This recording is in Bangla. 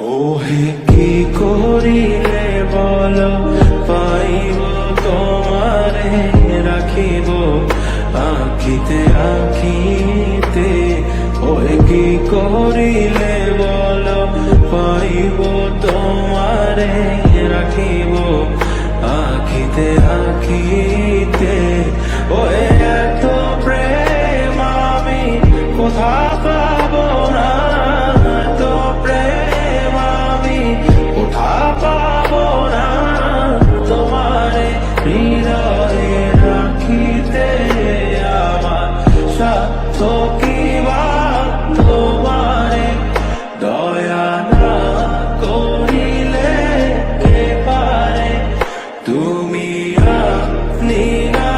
ওহে কি করিলে বল? পাইব তোমারে, রাখিব আখিতে আখিতে। ওহে কি করিলে বল? পাইব তোমারে, রাখিব আখিতে আখিতে। ওহে এত প্রেম আমি কোথায় ধরে রাখিতে আমার দয়া না করিলে কে পারে? তুমি আপনি না